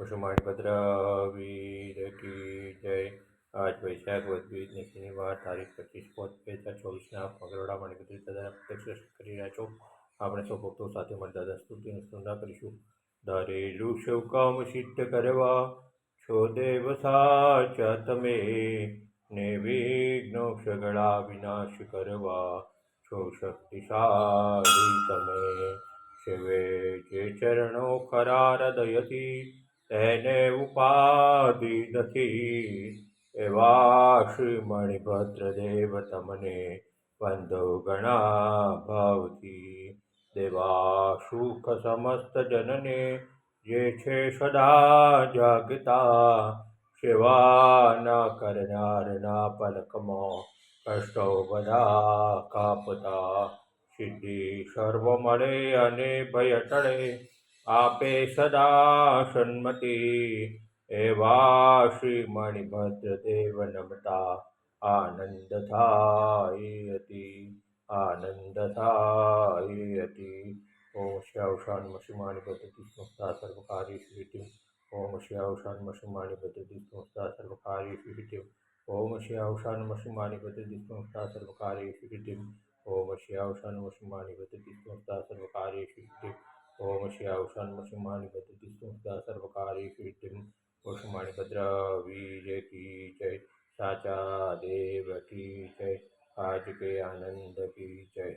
કુસુમાણી ભદ્ર વીર કી જય. આજ વૈશાખ વધવીની શનિવાર તારીખ પચીસ પોચ બે હજાર ચોવીસના મંગળવાડા મણિપુરી દાદાના પ્રત્યક્ષ કરી રહ્યા છો. આપણે સૌ ભક્તો સાથે મળી દાદા સ્તુતિની સ્તુંદા કરીશું. ધરેલું શવ કામ સિદ્ધ કરવા. છો દેવ સાચા તમે ને વિઘ્નો સગળા વિનાશ કરવા. છો શક્તિશાળી તમે. શિવે જે ચરણો ખરા હૃદયથી તેને ઉપાધિ નથી. એવા શ્રી મણિભદ્ર દેવ તમને વંદો ગણા ભાવથી. દેવા સુખ સમસ્ત જનને જે છે સદા જાગતા, સેવા ન કરનારના પલકમાં કષ્ટો બધા કાપતા. સિદ્ધિ સર્વ મળે અને ભય ટળે. આપે સદા સન્મતિ એવા શ્રી મણિભદ્ર દેવ નમતા આનંદ થાય અતિ આનંદ થાય અતિ ઓમ શ્યાવશાન મસીમાણી પદ્ધતિ સંસ્થા સર્વકારી સ્વીતિ ઓમ શ્યાવશાન મસીમાણી પદ્ધતિ સંસ્થા સર્વકારી સ્વીતિ ઓમ શ્યાવશાન મસીમાણી પદ્ધતિ સંસ્થા સર્વકારી સ્વીતિ ઓમ શ્યાવશાન મસીમાણી પદ્ધતિ સંસ્થા સર્વકારી સ્વીતિ મસીમાણી પદ્ધતિ સંસ્થા સર્વકારી સ્વીતિ કુસુમાણી ભદ્ર વીર કી જય સાચા દેવ કી જય આજ કે આનંદ કી જય